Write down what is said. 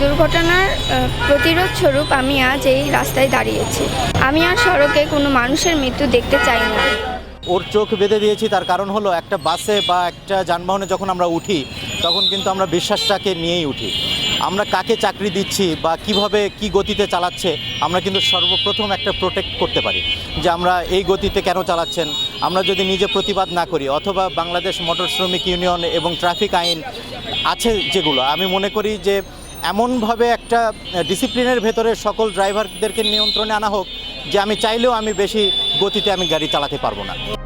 দুর্ঘটনার প্রতিরোধ স্বরূপ আমি আজ এই রাস্তায় দাঁড়িয়েছি। আমি আর সড়কে কোনো মানুষের মৃত্যু দেখতে চাই না। ওর চোখ বেঁধে দিয়েছি, তার কারণ হলো একটা বাসে বা একটা যানবাহনে যখন আমরা উঠি, তখন কিন্তু আমরা বিশ্বাসটাকে নিয়েই উঠি। আমরা কাকে চাকরি দিচ্ছি বা কীভাবে কি গতিতে চালাচ্ছে, আমরা কিন্তু সর্বপ্রথম একটা প্রোটেক্ট করতে পারি। যে আমরা এই গতিতে কেন চালাচ্ছেন, আমরা যদি নিজে প্রতিবাদ না করি, অথবা বাংলাদেশ মোটর শ্রমিক ইউনিয়ন এবং ট্রাফিক আইন আছে যেগুলো, আমি মনে করি যে এমনভাবে একটা ডিসিপ্লিনের ভেতরে সকল ড্রাইভারদেরকে নিয়ন্ত্রণে আনা হোক যে আমি চাইলেও আমি বেশি গতিতে আমি গাড়ি চালাতে পারব না।